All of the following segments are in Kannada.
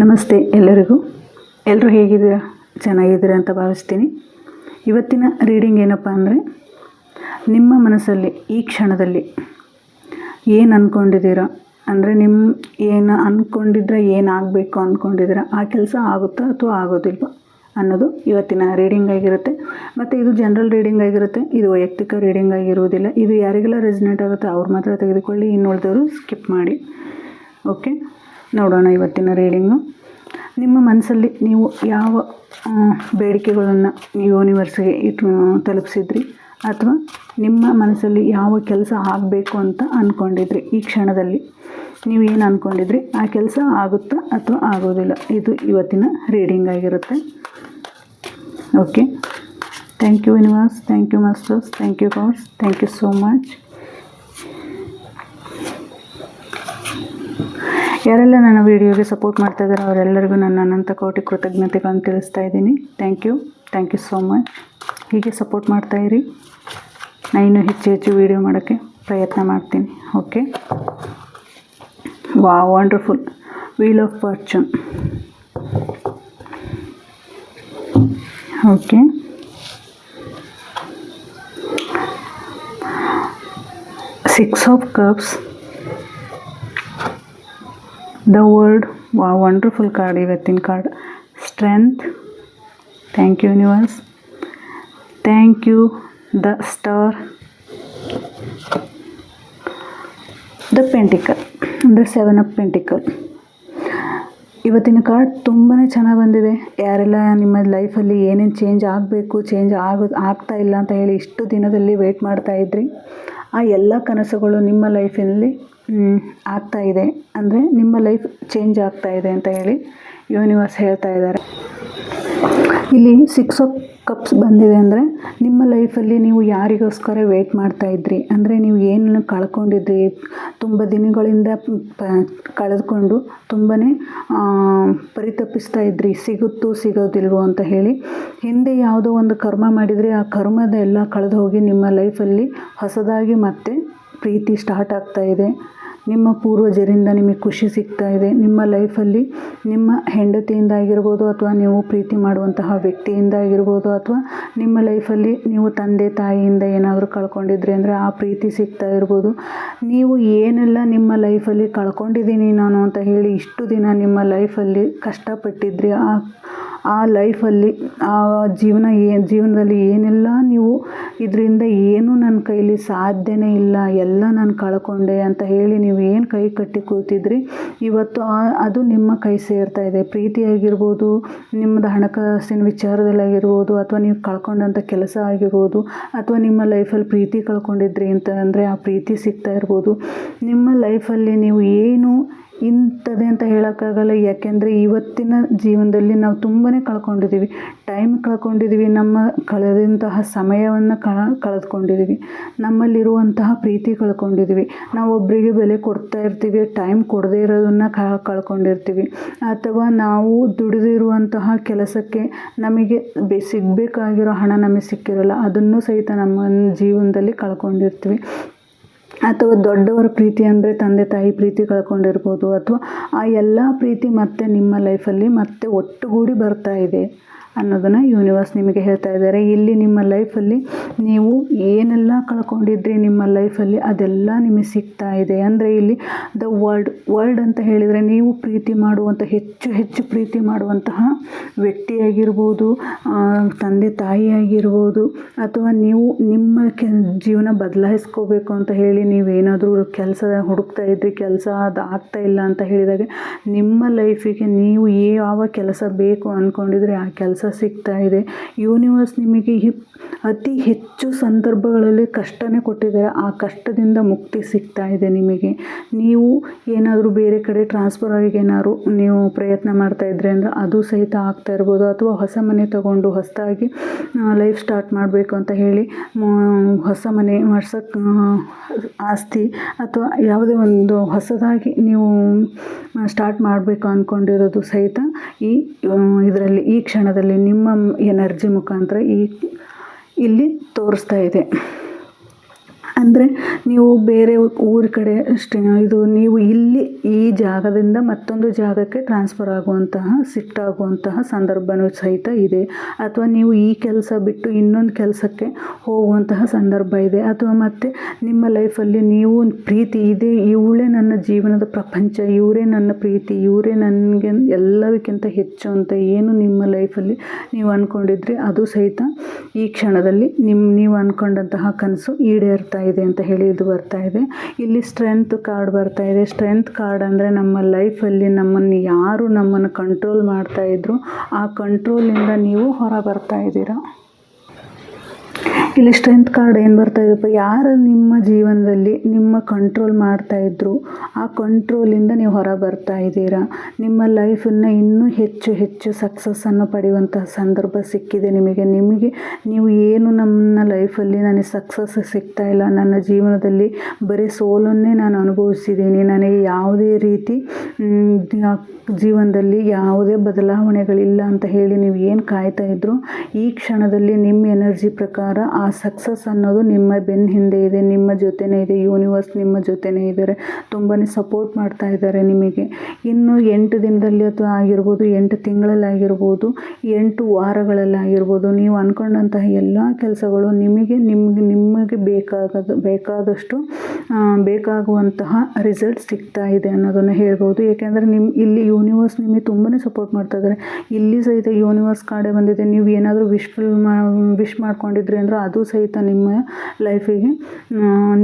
ನಮಸ್ತೆ ಎಲ್ಲರಿಗೂ. ಎಲ್ಲರೂ ಹೇಗಿದ್ದೀರಾ? ಚೆನ್ನಾಗಿದ್ದೀರಾ ಅಂತ ಭಾವಿಸ್ತೀನಿ. ಇವತ್ತಿನ ರೀಡಿಂಗ್ ಏನಪ್ಪ ಅಂದರೆ, ನಿಮ್ಮ ಮನಸ್ಸಲ್ಲಿ ಈ ಕ್ಷಣದಲ್ಲಿ ಏನು ಅಂದ್ಕೊಂಡಿದ್ದೀರಾ ಅಂದರೆ ನಿಮ್ಮ ಏನು ಅಂದ್ಕೊಂಡಿದ್ರೆ ಏನಾಗಬೇಕು ಅಂದ್ಕೊಂಡಿದ್ದೀರಾ ಆ ಕೆಲಸ ಆಗುತ್ತಾ ಅಥವಾ ಆಗೋದಿಲ್ವಾ? ಅನ್ನೋದು ಇವತ್ತಿನ ರೀಡಿಂಗ್ ಆಗಿರುತ್ತೆ. ಮತ್ತು ಇದು ಜನರಲ್ ರೀಡಿಂಗ್ ಆಗಿರುತ್ತೆ. ಇದು ವೈಯಕ್ತಿಕ ರೀಡಿಂಗ್ ಆಗಿರುವುದಿಲ್ಲ. ಇದು ಯಾರಿಗೆಲ್ಲ ರೆಸಿನೇಟ್ ಆಗುತ್ತೆ ಅವ್ರು ಮಾತ್ರ ತೆಗೆದುಕೊಳ್ಳಿ. ಇನ್ನು ಉಳಿದವರು ಸ್ಕಿಪ್ ಮಾಡಿ. ಓಕೆ ನೋಡೋಣ ಇವತ್ತಿನ ರೀಡಿಂಗು ನಿಮ್ಮ ಮನಸ್ಸಲ್ಲಿ ನೀವು ಯಾವ ಬೇಡಿಕೆಗಳನ್ನು ಯೂನಿವರ್ಸ್ಗೆ ಇಟ್ಟು ತಲುಪಿಸಿದ್ರಿ? ಅಥವಾ ನಿಮ್ಮ ಮನಸ್ಸಲ್ಲಿ ಯಾವ ಕೆಲಸ ಆಗಬೇಕು ಅಂತ ಅಂದ್ಕೊಂಡಿದ್ರಿ ಈ ಕ್ಷಣದಲ್ಲಿ? ನೀವು ಏನು ಅಂದ್ಕೊಂಡಿದ್ರಿ ಆ ಕೆಲಸ ಆಗುತ್ತಾ ಅಥವಾ ಆಗೋದಿಲ್ಲ? ಇದು ಇವತ್ತಿನ ರೀಡಿಂಗ್ ಆಗಿರುತ್ತೆ. Okay thank you universe thank you masters thank you gods thank you so much ಯಾರೆಲ್ಲ ನನ್ನ ವಿಡಿಯೋಗೆ ಸಪೋರ್ಟ್ ಮಾಡ್ತಾ ಇದ್ದಾರೆ, ಅವರೆಲ್ಲರಿಗೂ ನನ್ನ ಅನಂತ ಕೋಟಿ ಕೃತಜ್ಞತೆಗಳನ್ನು ತಿಳಿಸ್ತಾ ಇದ್ದೀನಿ. Thank you thank you so much ಹೀಗೆ ಸಪೋರ್ಟ್ ಮಾಡ್ತಾ ಇರಿ. ನಾನು ಇನ್ನೂ ಹೆಚ್ಚು ಹೆಚ್ಚು ವಿಡಿಯೋ ಮಾಡೋಕ್ಕೆ ಪ್ರಯತ್ನ ಮಾಡ್ತೀನಿ. Okay wow wonderful wheel of fortune okay six of cups the world wow wonderful card ಇವತ್ತಿನ card strength thank you universe thank you the star the pentacle ಅಂದರೆ ಸೆವೆನ್ ಆಫ್ ಪೆಂಟಿಕಲ್ ಇವತ್ತಿನ ಕಾರ್ಡ್ ತುಂಬಾ ಚೆನ್ನಾಗಿ ಬಂದಿದೆ. ಯಾರೆಲ್ಲ ನಿಮ್ಮ ಲೈಫಲ್ಲಿ ಏನೇನು ಚೇಂಜ್ ಆಗಬೇಕು ಚೇಂಜ್ ಆಗೋ, ಆಗ್ತಾ ಇಲ್ಲ ಅಂತ ಹೇಳಿ ಇಷ್ಟು ದಿನದಲ್ಲಿ ವೆಯ್ಟ್ ಮಾಡ್ತಾ ಇದ್ರಿ. ಆ ಎಲ್ಲ ಕನಸುಗಳು ನಿಮ್ಮ ಲೈಫಿನಲ್ಲಿ ಆಗ್ತಾ ಇದೆ. ಅಂದರೆ ನಿಮ್ಮ ಲೈಫ್ ಚೇಂಜ್ ಆಗ್ತಾ ಇದೆ ಅಂತ ಹೇಳಿ ಯೂನಿವರ್ಸ್ ಹೇಳ್ತಾ ಇದ್ದಾರೆ. ಇಲ್ಲಿ ಸಿಕ್ಸ್ ಆಫ್ ಕಪ್ಸ್ ಬಂದಿದೆ ಅಂದರೆ ನಿಮ್ಮ ಲೈಫಲ್ಲಿ ನೀವು ಯಾರಿಗೋಸ್ಕರ ವೆಯ್ಟ್ ಮಾಡ್ತಾ ಇದ್ರಿ? ಅಂದರೆ ನೀವು ಏನನ್ನು ಕಳ್ಕೊಂಡಿದ್ರಿ? ತುಂಬ ದಿನಗಳಿಂದ ಪ, ಕಳೆದುಕೊಂಡು ತುಂಬಾ ಪರಿತಪಿಸ್ತಾ ಇದ್ರಿ. ಸಿಗುತ್ತೋ ಸಿಗೋದಿಲ್ವೋ ಅಂತ ಹೇಳಿ ಹಿಂದೆ ಯಾವುದೋ ಒಂದು ಕರ್ಮ ಮಾಡಿದರೆ ಆ ಕರ್ಮದ ಎಲ್ಲ ಕಳೆದು ಹೋಗಿ ನಿಮ್ಮ ಲೈಫಲ್ಲಿ ಹೊಸದಾಗಿ ಮತ್ತೆ ಪ್ರೀತಿ ಸ್ಟಾರ್ಟ್ ಆಗ್ತಾ ಇದೆ. ನಿಮ್ಮ ಪೂರ್ವಜರಿಂದ ನಿಮಗೆ ಖುಷಿ ಸಿಗ್ತಾ ಇದೆ. ನಿಮ್ಮ ಲೈಫಲ್ಲಿ ನಿಮ್ಮ ಹೆಂಡತಿಯಿಂದ ಆಗಿರ್ಬೋದು ಅಥವಾ ನೀವು ಪ್ರೀತಿ ಮಾಡುವಂತಹ ವ್ಯಕ್ತಿಯಿಂದ ಆಗಿರ್ಬೋದು ಅಥವಾ ನಿಮ್ಮ ಲೈಫಲ್ಲಿ ನೀವು ತಂದೆ ತಾಯಿಯಿಂದ ಏನಾದರೂ ಕಳ್ಕೊಂಡಿದ್ರಿ ಅಂದರೆ ಆ ಪ್ರೀತಿ ಸಿಗ್ತಾ ಇರ್ಬೋದು. ನೀವು ಏನೆಲ್ಲ ನಿಮ್ಮ ಲೈಫಲ್ಲಿ ಕಳ್ಕೊಂಡಿದ್ದೀನಿ ನಾನು ಅಂತ ಹೇಳಿ ಇಷ್ಟು ದಿನ ನಿಮ್ಮ ಲೈಫಲ್ಲಿ ಕಷ್ಟಪಟ್ಟಿದ್ರಿ, ಆ ಆ ಲೈಫಲ್ಲಿ, ಆ ಜೀವನ ಏ, ಜೀವನದಲ್ಲಿ ಏನೆಲ್ಲ ನೀವು ಇದರಿಂದ ಏನು ನನ್ನ ಕೈಲಿ ಸಾಧ್ಯನೇ ಇಲ್ಲ, ಎಲ್ಲ ನಾನು ಕಳ್ಕೊಂಡೆ ಅಂತ ಹೇಳಿ ನೀವು ಏನು ಕೈ ಕಟ್ಟಿ ಕೂತಿದ್ರಿ? ಇವತ್ತು ಅದು ನಿಮ್ಮ ಕೈ ಸೇರ್ತಾ ಇದೆ. ಪ್ರೀತಿಯಾಗಿರ್ಬೋದು ನಿಮ್ಮದು ಹಣಕಾಸಿನ ವಿಚಾರದಲ್ಲಿ ಆಗಿರ್ಬೋದು ಅಥವಾ ನೀವು ಕಳ್ಕೊಂಡಂಥ ಕೆಲಸ ಆಗಿರ್ಬೋದು, ಅಥವಾ ನಿಮ್ಮ ಲೈಫಲ್ಲಿ ಪ್ರೀತಿ ಕಳ್ಕೊಂಡಿದ್ರಿ ಅಂತ ಆ ಪ್ರೀತಿ ಸಿಗ್ತಾ ಇರ್ಬೋದು. ನಿಮ್ಮ ಲೈಫಲ್ಲಿ ನೀವು ಏನು ಇಂಥದ್ದೇ ಅಂತ ಹೇಳೋಕ್ಕಾಗಲ್ಲ. ಯಾಕೆಂದರೆ ಇವತ್ತಿನ ಜೀವನದಲ್ಲಿ ನಾವು ತುಂಬಾ ಕಳ್ಕೊಂಡಿದ್ದೀವಿ. ಟೈಮ್ ಕಳ್ಕೊಂಡಿದ್ದೀವಿ. ನಮ್ಮ ಕಳೆದಂತಹ ಸಮಯವನ್ನು ಕಳ, ಕಳೆದುಕೊಂಡಿದ್ದೀವಿ. ನಮ್ಮಲ್ಲಿರುವಂತಹ ಪ್ರೀತಿ ಕಳ್ಕೊಂಡಿದ್ದೀವಿ. ನಾವು ಒಬ್ಬರಿಗೆ ಬೆಲೆ ಕೊಡ್ತಾ ಇರ್ತೀವಿ. ಟೈಮ್ ಕೊಡದೇ ಇರೋದನ್ನು ಕಳ್ಕೊಂಡಿರ್ತೀವಿ. ಅಥವಾ ನಾವು ದುಡಿದಿರುವಂತಹ ಕೆಲಸಕ್ಕೆ ನಮಗೆ ಬೆ, ಸಿಗಬೇಕಾಗಿರೋ ಹಣ ನಮಗೆ ಸಿಕ್ಕಿರಲ್ಲ. ಅದನ್ನು ಸಹಿತ ನಮ್ಮ ಜೀವನದಲ್ಲಿ ಕಳ್ಕೊಂಡಿರ್ತೀವಿ. ಅಥವಾ ದೊಡ್ಡವರ ಪ್ರೀತಿ ಅಂದರೆ ತಂದೆ ತಾಯಿ ಪ್ರೀತಿ ಕಳ್ಕೊಂಡಿರ್ಬೋದು ಅಥವಾ ಆ ಎಲ್ಲ ಪ್ರೀತಿ ಮತ್ತೆ ನಿಮ್ಮ ಲೈಫಲ್ಲಿ ಮತ್ತೆ ಒಟ್ಟುಗೂಡಿ ಬರ್ತಾ ಇದೆ. ಅನ್ನೋದನ್ನು ಯೂನಿವರ್ಸ್ ನಿಮಗೆ ಹೇಳ್ತಾ ಇದ್ದಾರೆ. ಇಲ್ಲಿ ನಿಮ್ಮ ಲೈಫಲ್ಲಿ ನೀವು ಏನೆಲ್ಲ ಕಳ್ಕೊಂಡಿದ್ರಿ ನಿಮ್ಮ ಲೈಫಲ್ಲಿ ಅದೆಲ್ಲ ನಿಮಗೆ ಸಿಗ್ತಾ ಇದೆ. ಅಂದರೆ ಇಲ್ಲಿ ದ ವರ್ಲ್ಡ್ ವರ್ಲ್ಡ್ ಅಂತ ಹೇಳಿದರೆ ನೀವು ಪ್ರೀತಿ ಮಾಡುವಂಥ ಹೆಚ್ಚು ಹೆಚ್ಚು ಪ್ರೀತಿ ಮಾಡುವಂತಹ ವ್ಯಕ್ತಿಯಾಗಿರ್ಬೋದು ತಂದೆ ತಾಯಿ ಆಗಿರ್ಬೋದು ಅಥವಾ ನೀವು ನಿಮ್ಮ ಕೆ, ಜೀವನ ಬದಲಾಯಿಸ್ಕೋಬೇಕು ಅಂತ ಹೇಳಿ ನೀವೇನಾದರೂ ಕೆಲಸ ಹುಡುಕ್ತಾ ಇದ್ರಿ, ಕೆಲಸ ಅದು ಆಗ್ತಾ ಇಲ್ಲ ಅಂತ ಹೇಳಿದಾಗ ನಿಮ್ಮ ಲೈಫಿಗೆ ನೀವು ಯಾವ ಕೆಲಸ ಬೇಕು ಅಂದ್ಕೊಂಡಿದ್ರೆ ಆ ಕೆಲಸ ಸಿಗ್ತಾ ಇದೆ. ಯೂನಿವರ್ಸ್ ನಿಮಗೆ ಅತಿ ಹೆಚ್ಚು ಸಂದರ್ಭಗಳಲ್ಲಿ ಕಷ್ಟನೇ ಕೊಟ್ಟಿದ್ದಾರೆ. ಆ ಕಷ್ಟದಿಂದ ಮುಕ್ತಿ ಸಿಗ್ತಾ ಇದೆ ನಿಮಗೆ. ನೀವು ಏನಾದರೂ ಬೇರೆ ಕಡೆ ಟ್ರಾನ್ಸ್ಫರ್ ಆಗಿ ಏನಾದ್ರು ನೀವು ಪ್ರಯತ್ನ ಮಾಡ್ತಾ ಇದ್ರೆ ಅಂದರೆ ಅದು ಸಹಿತ ಆಗ್ತಾ ಇರ್ಬೋದು. ಅಥವಾ ಹೊಸ ಮನೆ ತಗೊಂಡು ಹೊಸದಾಗಿ ಲೈಫ್ ಸ್ಟಾರ್ಟ್ ಮಾಡಬೇಕು ಅಂತ ಹೇಳಿ ಹೊಸ ಮನೆ ಮಾಡ್ಸೋಕ್ಕೆ ಆಸ್ತಿ ಅಥವಾ ಯಾವುದೇ ಒಂದು ಹೊಸದಾಗಿ ನೀವು ಸ್ಟಾರ್ಟ್ ಮಾಡಬೇಕು ಅಂದ್ಕೊಂಡಿರೋದು ಸಹಿತ ಈ ಇದರಲ್ಲಿ, ಈ ಕ್ಷಣದಲ್ಲಿ ನಿಮ್ಮ ಎನರ್ಜಿ ಮುಖಾಂತರ ಈ ಇಲ್ಲಿ ತೋರಿಸ್ತಾ ಇದೆ. ಅಂದರೆ ನೀವು ಬೇರೆ ಊರ ಕಡೆ ಅಷ್ಟೇ, ಇದು ನೀವು ಇಲ್ಲಿ ಈ ಜಾಗದಿಂದ ಮತ್ತೊಂದು ಜಾಗಕ್ಕೆ ಟ್ರಾನ್ಸ್ಫರ್ ಆಗುವಂತಹ ಸಿಫ್ಟ್ ಆಗುವಂತಹ ಸಂದರ್ಭವೂ ಸಹಿತ ಇದೆ. ಅಥವಾ ನೀವು ಈ ಕೆಲಸ ಬಿಟ್ಟು ಇನ್ನೊಂದು ಕೆಲಸಕ್ಕೆ ಹೋಗುವಂತಹ ಸಂದರ್ಭ ಇದೆ. ಅಥವಾ ಮತ್ತು ನಿಮ್ಮ ಲೈಫಲ್ಲಿ ನೀವು ಪ್ರೀತಿ ಇದೆ, ಇವಳೇ ನನ್ನ ಜೀವನದ ಪ್ರಪಂಚ, ಇವರೇ ನನ್ನ ಪ್ರೀತಿ, ಇವರೇ ನನಗೆ ಎಲ್ಲದಕ್ಕಿಂತ ಹೆಚ್ಚು ಅಂತ ಏನು ನಿಮ್ಮ ಲೈಫಲ್ಲಿ ನೀವು ಅಂದ್ಕೊಂಡಿದ್ರಿ ಅದು ಸಹಿತ ಈ ಕ್ಷಣದಲ್ಲಿ ನಿಮ್ಮ ನೀವು ಅಂದ್ಕೊಂಡಂತಹ ಕನಸು ಈಡೇರ್ತಾ ಇದೆ ಅಂತ ಹೇಳಿ ಇದು ಬರ್ತಾ ಇದೆ. ಇಲ್ಲಿ ಸ್ಟ್ರೆಂತ್ ಕಾರ್ಡ್ ಬರ್ತಾ ಇದೆ. ಸ್ಟ್ರೆಂತ್ ಕಾರ್ಡ್ ಅಂದರೆ ನಮ್ಮ ಲೈಫಲ್ಲಿ ನಮ್ಮನ್ನು ಯಾರು ನಮ್ಮನ್ನು ಕಂಟ್ರೋಲ್ ಮಾಡ್ತಾ ಇದ್ರು, ಆ ಕಂಟ್ರೋಲಿಂದ ನೀವು ಹೊರ ಬರ್ತಾ ಇದ್ದೀರಾ? ಇಲ್ಲಿ ಸ್ಟ್ರೆಂತ್ ಕಾರ್ಡ್ ಏನು ಬರ್ತಾ ಇದೆಯಪ್ಪ ಯಾರು ನಿಮ್ಮ ಜೀವನದಲ್ಲಿ ನಿಮ್ಮ ಕಂಟ್ರೋಲ್ ಮಾಡ್ತಾ ಇದ್ರು? ಆ ಕಂಟ್ರೋಲಿಂದ ನೀವು ಹೊರ ಬರ್ತಾ ಇದ್ದೀರಾ? ನಿಮ್ಮ ಲೈಫನ್ನು ಇನ್ನೂ ಹೆಚ್ಚು ಹೆಚ್ಚು ಸಕ್ಸಸ್ಸನ್ನು ಪಡೆಯುವಂತಹ ಸಂದರ್ಭ ಸಿಕ್ಕಿದೆ ನಿಮಗೆ. ನಿಮಗೆ, ನೀವು ಏನು ನನ್ನ ಲೈಫಲ್ಲಿ ನನಗೆ ಸಕ್ಸಸ್ ಸಿಗ್ತಾ ಇಲ್ಲ. ನನ್ನ ಜೀವನದಲ್ಲಿ ಬರೀ ಸೋಲನ್ನೇ ನಾನು ಅನುಭವಿಸಿದ್ದೀನಿ. ನನಗೆ ಯಾವುದೇ ರೀತಿ ಜೀವನದಲ್ಲಿ ಯಾವುದೇ ಬದಲಾವಣೆಗಳಿಲ್ಲ ಅಂತ ಹೇಳಿ ನೀವು ಏನು ಕಾಯ್ತಾ ಇದ್ರು? ಈ ಕ್ಷಣದಲ್ಲಿ ನಿಮ್ಮ ಎನರ್ಜಿ ಪ್ರಕಾರ ಆ ಸಕ್ಸಸ್ ಅನ್ನೋದು ನಿಮ್ಮ ಬೆನ್ನ ಹಿಂದೆ ಇದೆ, ನಿಮ್ಮ ಜೊತೆನೇ ಇದೆ ಯೂನಿವರ್ಸ್ ನಿಮ್ಮ ಜೊತೆನೇ ಇದ್ದಾರೆ. ತುಂಬಾ ಸಪೋರ್ಟ್ ಮಾಡ್ತಾ ಇದ್ದಾರೆ ನಿಮಗೆ. ಇನ್ನು ಎಂಟು ದಿನದಲ್ಲಿ ಅಥವಾ ಆಗಿರ್ಬೋದು, ಎಂಟು ತಿಂಗಳಲ್ಲಾಗಿರ್ಬೋದು ಎಂಟು ವಾರಗಳಲ್ಲಾಗಿರ್ಬೋದು ನೀವು ಅಂದ್ಕೊಂಡಂತಹ ಎಲ್ಲ ಕೆಲಸಗಳು ನಿಮಗೆ ನಿಮಗೆ ನಿಮಗೆ ಬೇಕಾಗದ, ಬೇಕಾದಷ್ಟು ಬೇಕಾಗುವಂತಹ ರಿಸಲ್ಟ್ ಸಿಗ್ತಾ ಇದೆ ಅನ್ನೋದನ್ನು ಹೇಳ್ಬೋದು. ಏಕೆಂದರೆ ನಿಮ್ಮ ಇಲ್ಲಿ ಯೂನಿವರ್ಸ್ ನಿಮಗೆ ತುಂಬನೇ ಸಪೋರ್ಟ್ ಮಾಡ್ತಾ ಇದ್ದಾರೆ. ಇಲ್ಲಿ ಸಹಿತ ಯೂನಿವರ್ಸ್ ಕಾಡೆ ಬಂದಿದೆ. ನೀವು ಏನಾದರೂ ವಿಶ್ ಮಾ ವಿಶ್ ಮಾಡ್ಕೊಂಡಿದ್ರಿ ಅಂದ್ರೆ ಅದು ಸಹಿತ ನಿಮ್ಮ ಲೈಫಿಗೆ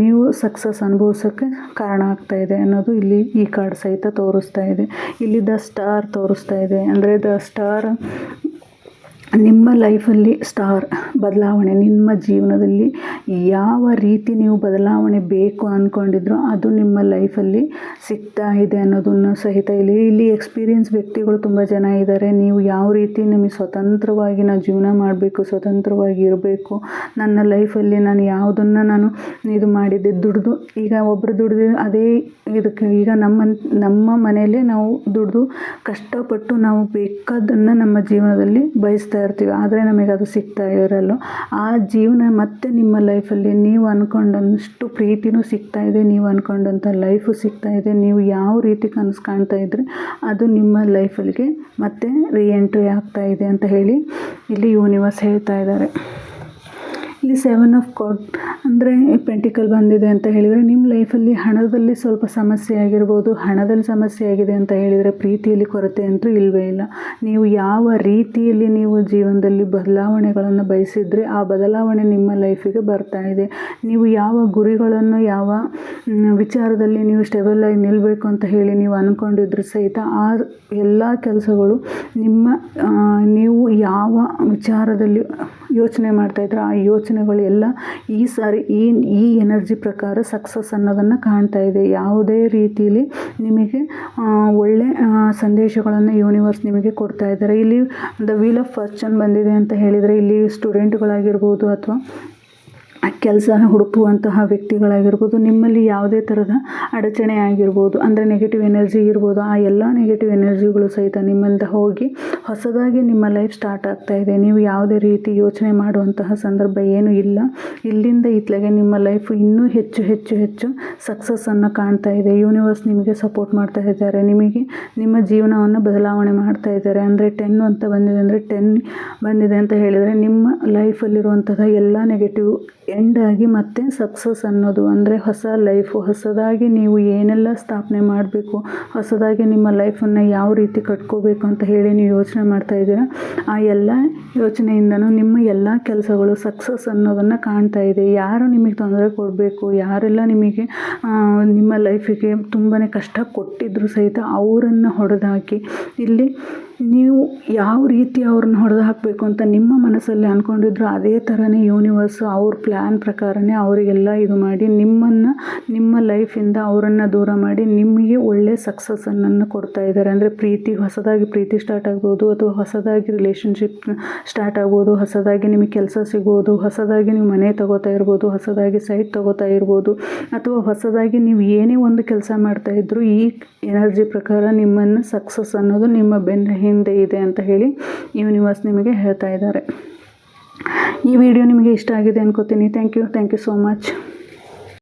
ನೀವು ಸಕ್ಸಸ್ ಅನುಭವಿಸೋಕ್ಕೆ ಕಾರಣ ಆಗ್ತಾ ಇದೆ ಅನ್ನೋದು ಇಲ್ಲಿ ಈ ಕಾರ್ಡ್ ಸಹಿತ ತೋರಿಸ್ತಾ ಇದೆ. ಇಲ್ಲಿ ದ ಸ್ಟಾರ್ ತೋರಿಸ್ತಾ ಇದೆ. ಅಂದರೆ ದ ಸ್ಟಾರ್ ನಿಮ್ಮ ಲೈಫಲ್ಲಿ ಸ್ಟಾರ್ ಬದಲಾವಣೆ, ನಿಮ್ಮ ಜೀವನದಲ್ಲಿ ಯಾವ ರೀತಿ ನೀವು ಬದಲಾವಣೆ ಬೇಕು ಅಂದ್ಕೊಂಡಿದ್ರೋ ಅದು ನಿಮ್ಮ ಲೈಫಲ್ಲಿ ಸಿಗ್ತಾ ಇದೆ ಅನ್ನೋದನ್ನು ಸಹಿತ ಇಲ್ಲಿ ಇಲ್ಲಿ ಎಕ್ಸ್ಪೀರಿಯನ್ಸ್ ವ್ಯಕ್ತಿಗಳು ತುಂಬ ಜನ ಇದ್ದಾರೆ. ನೀವು ಯಾವ ರೀತಿ ನಿಮಗೆ ಸ್ವತಂತ್ರವಾಗಿ ನಾವು ಜೀವನ ಮಾಡಬೇಕು, ಸ್ವತಂತ್ರವಾಗಿ ಇರಬೇಕು, ನನ್ನ ಲೈಫಲ್ಲಿ ನಾನು ಯಾವುದನ್ನು ನಾನು ಇದು ಮಾಡಿದ್ದೆ, ದುಡಿದು ಈಗ ಒಬ್ಬರು ದುಡಿದು ಅದೇ ಇದಕ್ಕೆ ಈಗ ನಮ್ಮ ನಮ್ಮ ಮನೆಯಲ್ಲೇ ನಾವು ದುಡಿದು ಕಷ್ಟಪಟ್ಟು ನಾವು ಬೇಕಾದನ್ನು ನಮ್ಮ ಜೀವನದಲ್ಲಿ ಬಯಸ್ತಾ ಇರ್ತೀವಿ, ಆದರೆ ನಮಗೆ ಅದು ಸಿಗ್ತಾ ಇರಲ್ಲ. ಆ ಜೀವನ ಮತ್ತೆ ನಿಮ್ಮ ಲೈಫಲ್ಲಿ ನೀವು ಅಂದ್ಕೊಂಡಷ್ಟು ಪ್ರೀತಿನೂ ಸಿಗ್ತಾ ಇದೆ, ನೀವು ಅಂದ್ಕೊಂಡಂಥ ಲೈಫು ಸಿಗ್ತಾ ಇದೆ, ನೀವು ಯಾವ ರೀತಿ ಕನಸು ಕಾಣ್ತಾ ಇದ್ರೆ ಅದು ನಿಮ್ಮ ಲೈಫಲ್ಲಿಗೆ ಮತ್ತೆ ರೀ ಎಂಟ್ರಿ ಆಗ್ತಾ ಇದೆ ಅಂತ ಹೇಳಿ ಇಲ್ಲಿ ಯೂನಿವರ್ಸ್ ಹೇಳ್ತಾ ಇದ್ದಾರೆ. ಇಲ್ಲಿ ಸೆವೆನ್ ಆಫ್ ಕೋಟ್ ಅಂದರೆ ಪೆಂಟಿಕಲ್ ಬಂದಿದೆ ಅಂತ ಹೇಳಿದರೆ ನಿಮ್ಮ ಲೈಫಲ್ಲಿ ಹಣದಲ್ಲಿ ಸ್ವಲ್ಪ ಸಮಸ್ಯೆ ಆಗಿರ್ಬೋದು, ಹಣದಲ್ಲಿ ಸಮಸ್ಯೆ ಆಗಿದೆ ಅಂತ ಹೇಳಿದರೆ ಪ್ರೀತಿಯಲ್ಲಿ ಕೊರತೆ ಅಂತೂ ಇಲ್ಲವೇ ಇಲ್ಲ. ನೀವು ಯಾವ ರೀತಿಯಲ್ಲಿ ನೀವು ಜೀವನದಲ್ಲಿ ಬದಲಾವಣೆಗಳನ್ನು ಬಯಸಿದ್ರೆ ಆ ಬದಲಾವಣೆ ನಿಮ್ಮ ಲೈಫಿಗೆ ಬರ್ತಾ ಇದೆ. ನೀವು ಯಾವ ಗುರಿಗಳನ್ನು, ಯಾವ ವಿಚಾರದಲ್ಲಿ ನೀವು ಸ್ಟೆಬಲ್ ಆಗಿ ನಿಲ್ಲಬೇಕು ಅಂತ ಹೇಳಿ ನೀವು ಅಂದ್ಕೊಂಡಿದ್ರು ಸಹಿತ ಆ ಎಲ್ಲ ಕೆಲಸಗಳು ನಿಮ್ಮ ನೀವು ಯಾವ ವಿಚಾರದಲ್ಲಿ ಯೋಚನೆ ಮಾಡ್ತಾಯಿದ್ರು ಆ ಯೋಚನೆಗಳು ಎಲ್ಲ ಈ ಸಾರಿ ಈ ಈ ಎನರ್ಜಿ ಪ್ರಕಾರ ಸಕ್ಸಸ್ ಅನ್ನೋದನ್ನು ಕಾಣ್ತಾ ಇದೆ. ಯಾವುದೇ ರೀತಿಯಲ್ಲಿ ನಿಮಗೆ ಒಳ್ಳೆ ಸಂದೇಶಗಳನ್ನು ಯೂನಿವರ್ಸ್ ನಿಮಗೆ ಕೊಡ್ತಾ ಇದ್ದಾರೆ. ಇಲ್ಲಿ ದ ವೀಲ್ ಆಫ್ ಫಾರ್ಚೂನ್ ಬಂದಿದೆ ಅಂತ ಹೇಳಿದರೆ ಇಲ್ಲಿ ಸ್ಟೂಡೆಂಟ್ಗಳಾಗಿರ್ಬೋದು ಅಥವಾ ಕೆಲಸ ಹುಡುಕುವಂತಹ ವ್ಯಕ್ತಿಗಳಾಗಿರ್ಬೋದು, ನಿಮ್ಮಲ್ಲಿ ಯಾವುದೇ ಥರದ ಅಡಚಣೆ ಆಗಿರ್ಬೋದು, ಅಂದರೆ ನೆಗೆಟಿವ್ ಎನರ್ಜಿ ಇರ್ಬೋದು, ಆ ಎಲ್ಲ ನೆಗೆಟಿವ್ ಎನರ್ಜಿಗಳು ಸಹಿತ ನಿಮ್ಮಿಂದ ಹೋಗಿ ಹೊಸದಾಗಿ ನಿಮ್ಮ ಲೈಫ್ ಸ್ಟಾರ್ಟ್ ಆಗ್ತಾ ಇದೆ. ನೀವು ಯಾವುದೇ ರೀತಿ ಯೋಚನೆ ಮಾಡುವಂತಹ ಸಂದರ್ಭ ಏನೂ ಇಲ್ಲ. ಇಲ್ಲಿಂದ ಇತ್ಲಾಗೆ ನಿಮ್ಮ ಲೈಫ್ ಇನ್ನೂ ಹೆಚ್ಚು ಹೆಚ್ಚು ಹೆಚ್ಚು ಸಕ್ಸಸ್ಸನ್ನು ಕಾಣ್ತಾ ಇದೆ. ಯೂನಿವರ್ಸ್ ನಿಮಗೆ ಸಪೋರ್ಟ್ ಮಾಡ್ತಾ ಇದ್ದಾರೆ. ನಿಮಗೆ ನಿಮ್ಮ ಜೀವನವನ್ನು ಬದಲಾವಣೆ ಮಾಡ್ತಾ ಇದ್ದಾರೆ. ಅಂದರೆ ಟೆನ್ ಅಂತ ಬಂದಿದೆ ಅಂದರೆ ಟೆನ್ ಬಂದಿದೆ ಅಂತ ಹೇಳಿದರೆ ನಿಮ್ಮ ಲೈಫಲ್ಲಿರುವಂತಹ ಎಲ್ಲ ನೆಗೆಟಿವ್ ಎಂಡ್ ಆಗಿ ಮತ್ತೆ ಸಕ್ಸಸ್ ಅನ್ನೋದು ಅಂದರೆ ಹೊಸ ಲೈಫು ಹೊಸದಾಗಿ ನೀವು ಏನೆಲ್ಲ ಸ್ಥಾಪನೆ ಮಾಡಬೇಕು, ಹೊಸದಾಗಿ ನಿಮ್ಮ ಲೈಫನ್ನು ಯಾವ ರೀತಿ ಕಟ್ಕೋಬೇಕು ಅಂತ ಹೇಳಿ ನೀವು ಯೋಚನೆ ಮಾಡ್ತಾ ಇದ್ದೀರಾ? ಆ ಎಲ್ಲ ಯೋಚನೆಯಿಂದನೂ ನಿಮ್ಮ ಎಲ್ಲ ಕೆಲಸಗಳು ಸಕ್ಸಸ್ ಅನ್ನೋದನ್ನು ಕಾಣ್ತಾ ಇದೆ. ಯಾರು ನಿಮಗೆ ತೊಂದರೆ ಕೊಡಬೇಕು, ಯಾರೆಲ್ಲ ನಿಮಗೆ ನಿಮ್ಮ ಲೈಫಿಗೆ ತುಂಬಾ ಕಷ್ಟ ಕೊಟ್ಟಿದ್ರು ಸಹಿತ ಅವರನ್ನು ಹೊಡೆದಾಕಿ, ಇಲ್ಲಿ ನೀವು ಯಾವ ರೀತಿ ಅವ್ರನ್ನ ಹೊಡೆದು ಹಾಕಬೇಕು ಅಂತ ನಿಮ್ಮ ಮನಸ್ಸಲ್ಲಿ ಅಂದ್ಕೊಂಡಿದ್ರು ಅದೇ ಥರನೇ ಯೂನಿವರ್ಸು ಅವ್ರ ಪ್ಲ್ಯಾನ್ ಪ್ರಕಾರನೇ ಅವರಿಗೆಲ್ಲ ಇದು ಮಾಡಿ ನಿಮ್ಮನ್ನು, ನಿಮ್ಮ ಲೈಫಿಂದ ಅವರನ್ನು ದೂರ ಮಾಡಿ ನಿಮಗೆ ಒಳ್ಳೆಯ ಸಕ್ಸಸ್ಸನ್ನು ಕೊಡ್ತಾ ಇದ್ದಾರೆ. ಅಂದರೆ ಪ್ರೀತಿ ಹೊಸದಾಗಿ ಪ್ರೀತಿ ಸ್ಟಾರ್ಟ್ ಆಗ್ಬೋದು ಅಥವಾ ಹೊಸದಾಗಿ ರಿಲೇಷನ್ಶಿಪ್ ಸ್ಟಾರ್ಟ್ ಆಗ್ಬೋದು, ಹೊಸದಾಗಿ ನಿಮಗೆ ಕೆಲಸ ಸಿಗ್ಬೋದು, ಹೊಸದಾಗಿ ನೀವು ಮನೆ ತಗೋತಾ ಇರ್ಬೋದು, ಹೊಸದಾಗಿ ಸೈಟ್ ತಗೋತಾ ಇರ್ಬೋದು, ಅಥವಾ ಹೊಸದಾಗಿ ನೀವು ಏನೇ ಒಂದು ಕೆಲಸ ಮಾಡ್ತಾಯಿದ್ರು ಈ ಎನರ್ಜಿ ಪ್ರಕಾರ ನಿಮ್ಮನ್ನು ಸಕ್ಸಸ್ ಅನ್ನೋದು ನಿಮ್ಮ ಬೆನ್ನ ಹಿಂದೆ ಇದೆ ಅಂತ ಹೇಳಿ ಯೂನಿವರ್ಸ್ ನಿಮಗೆ ಹೇಳ್ತಾ ಇದ್ದಾರೆ. ಈ ವಿಡಿಯೋ ನಿಮಗೆ ಇಷ್ಟ ಆಗಿದೆ ಅನ್ಕೋತೀನಿ. Thank you thank you so much